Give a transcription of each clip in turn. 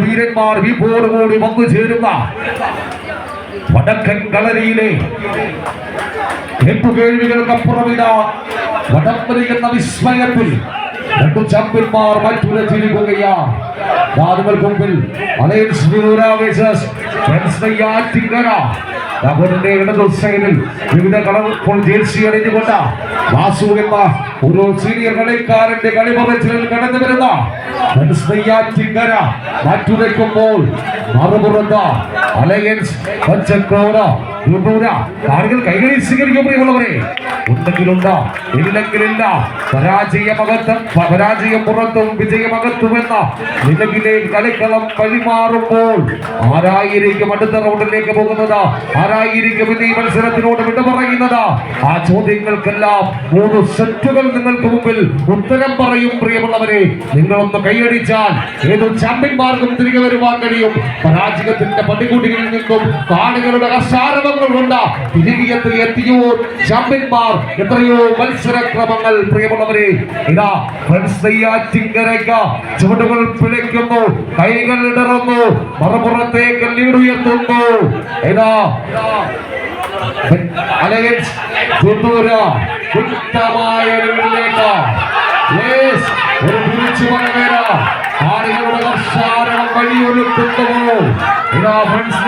വീരന്മാർ വീപ്പോടുകൂടി വന്നു ചേരുന്ന വടക്കൻ കളരിയിലെ കേൾവികൾക്കപ്പുറമില്ല വടംവലി എന്ന വിസ്മയത്തിൽ രണ്ടു ചാമ്പ്യന്മാർ മറ്റുരച്ചിരിക്കുകയാണ് വാദങ്ങൾക്ക് മുമ്പിൽ അലയൻസ് വേഴ്സസ് രാഘവന്റെ ഇടതു സൈഡിൽ വിവിധ കളർഫുൾ ജേഴ്സി അണിഞ്ഞുകൊണ്ട് വാസു എന്ന ഒരു സീനിയർ കളിക്കാരന്റെ കളിമറച്ചിൽ കടന്നു വരുന്ന ആറ്റിങ്കര മാറ്റുരയ്ക്കുമ്പോൾ മറുപുറത്ത് അലയൻസ് പച്ചക്കോറ കാറുകൾ കൈകളിൽ സ്വീകരിക്കും പ്രിയമുള്ളവരെ ഉണ്ടെങ്കിലുണ്ട്? ഇല്ലെങ്കിലില്ല. പരാജയമകത്തും പരാജയം പുറത്തും വിജയമകത്തുമെന്ന നിലവിലെ കളിക്കളം പരിമാറുമ്പോൾ ആരായിരിക്കും അടുത്ത റൗണ്ടിലേക്ക് പോകുന്നത്? ആരായിരിക്കും ഈ മത്സരത്തിനോട് വിട പറയുന്നത്? ആ ചോദ്യങ്ങൾക്കെല്ലാം മൂന്ന് സെറ്റുകൾ നിങ്ങൾക്ക് മുമ്പിൽ ഉത്തരം പറയും പ്രിയമുള്ളവരെ. നിങ്ങളൊന്ന് കൈയടിച്ചാൽ ഏത് ചാമ്പ്യന്മാർക്കും തിരികെ വരുവാൻ കഴിയും? പരാജയത്തിന്റെ പടികൂടികളിൽ നിന്നും കാണികളുടെ അസാരവങ്ങൾ കൊണ്ട് തിരികെത്തി എത്തിയോ? ചാമ്പ്യന്മാർ എത്രയോ മത്സരക്രമങ്ങൾ പ്രിയമുള്ളവരെ ഇതാ ഫ്രണ്ട്സ് നെയ്യാറ്റിങ്കരയ്ക്ക് ചുവടുകൾ പിഴയ്ക്കുന്നു കൈകൾ ഇടറുന്നു മറുപുറത്തേക്ക് ലീഡുയർത്തുന്നു. ഇതാ അലയൻസ് Yes, ഒരു തിരിച്ചു വരവേര ആളുകളുടെ കർഷാരണം വഴിയൊരുക്കുന്നു. ഇതാ ഫ്രണ്ട്സ്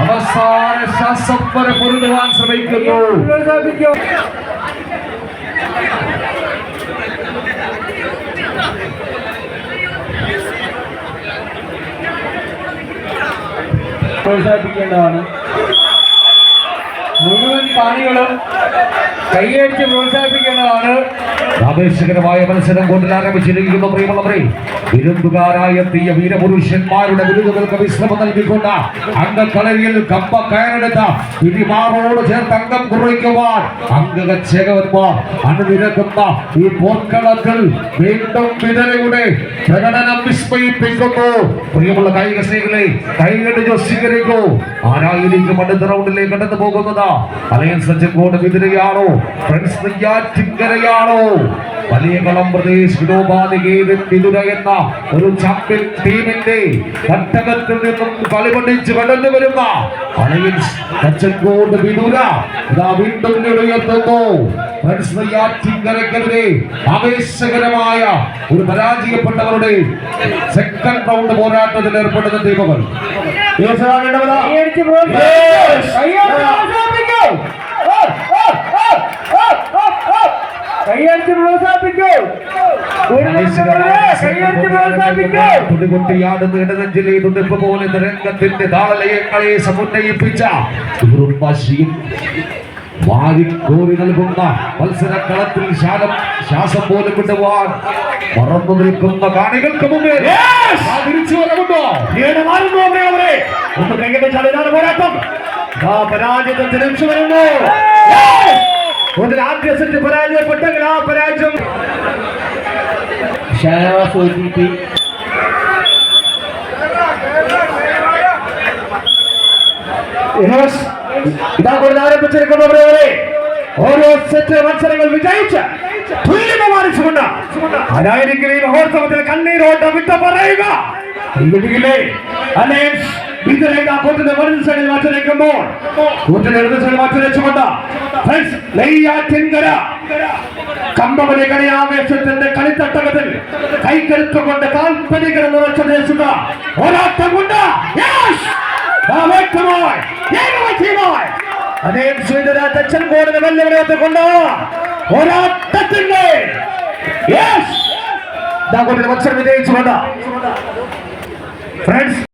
അവസാന ശ്വാസം വരെ പൊരുതുവാൻ ശ്രമിക്കുന്നു. പ്രോത്സാഹിപ്പിക്കേണ്ടതാണ്. മുഴുവൻ പാണികളും കൈയേറ്റ് പ്രോത്സാഹിപ്പിക്കേണ്ടതാണ്. ആവേശകരമായ മത്സരം കൊണ്ട് ആരംഭിച്ചിരിക്കുന്നു പ്രിയമുള്ളവരെ. വിരുന്നുകാരായ എത്തിയ വീരപുരുഷന്മാരുടെ വിരുന്നുകൾക്ക് വിശ്രമം നൽകിക്കൊണ്ട് അംഗക്കളരിയിൽ കമ്പ കയറെടുത്ത പിരിമാറോട് ചേർത്ത് അംഗം കുറയ്ക്കുവാൻ അംഗകച്ചേകവന്മാർ അണിനിരക്കുന്ന ഈ പോർക്കളത്തിൽ വീണ്ടും വിതരയുടെ പ്രകടനം വിസ്മയിപ്പിക്കുന്നു. പ്രിയമുള്ള കായിക സ്നേഹികളെ കൈകെട്ട് സ്വീകരിക്കൂ ആരായിരിക്കും അടുത്ത റൗണ്ടിലേക്ക് കടന്നു പോകുന്നത്? അലയൻസ് സജ്ജക്കോട് വിതിരയാണോ? ഫ്രണ്ട്സ് നെയ്യാറ്റിങ്കരയാണോ വലിയ കളം പ്രദേശ് വിനോബാധികേതൻ വിതുര എന്ന ഒരു ചാമ്പ്യൻ ടീമിന്റെ തട്ടകത്തിൽ നിന്നും കളിപഠിച്ച് കടന്നു വരുന്ന കളിയിൽ സജ്ജക്കോട് വിതുര ഇതാ വീണ്ടും ഉയർത്തുന്നു ആവേശകരമായ ഒരു പരാജയപ്പെട്ടവരുടെ സെക്കൻഡ് റൗണ്ട് പോരാട്ടത്തിൽ ഏർപ്പെടുന്ന ടീമുകൾ. കൈയടിച്ച് പ്രോത്സാഹിപ്പിക്കൂ. തുടികൊട്ടിയാടുന്ന ഇടനെഞ്ചിലെ തുടിപ്പ് പോലെ രംഗത്തിന്റെ താളലയങ്ങളെ സമുന്നയിപ്പിച്ച വാരിക്കോരി നൽകുന്ന മത്സരക്കളത്തിൽ ശാലം ശ്വാസം പോലും വിട്ടുപോവാൻ മറന്നു നിൽക്കുന്ന കാണികൾക്ക് മുമ്പേ തിരിച്ചു വരവുണ്ടോ? ഒന്ന് കൈകടിച്ചാൽ ഇതാണ് പോരാട്ടം. പരാജയത്തെ തിരിച്ചു വരുന്നു ഒന്നിൽ ഓരോ മത്സരങ്ങൾ വിജയിച്ച് തുല്യത അതായിരിക്കും ഈ മഹോത്സവത്തിൽ കണ്ണീരോട്ടം വിട്ട പറയുക അലയൻസ് വിജയിക്ക കൂട്ടിന്റെ വലത് സൈഡിൽ മാറ്റിവെക്കുമ്പോൾ കൂട്ടിന്റെ ഇടത് സൈഡിൽ മാറ്റിവെച്ചുകൊണ്ട് ഫ്രണ്ട്സ് നെയ്യാറ്റിൻകര കമ്പവലി കളിയാവേശത്തിന്റെ കളിത്തട്ടകത്തിൽ കൈകരുത്തുകൊണ്ട് കാൽപ്പനികര നിറച്ച ദേശുക ഒരാട്ടം കൊണ്ട്. Yes! ആ വ്യക്തമായി ഏകപക്ഷീയമായി അതേ സ്വീതരാജൻ കോടിനെ വെല്ലുവിളിയത്തെ കൊണ്ട്? ഒരാട്ടത്തിന്റെ. മത്സരം വിജയിച്ചുകൊണ്ട്. ഫ്രണ്ട്സ്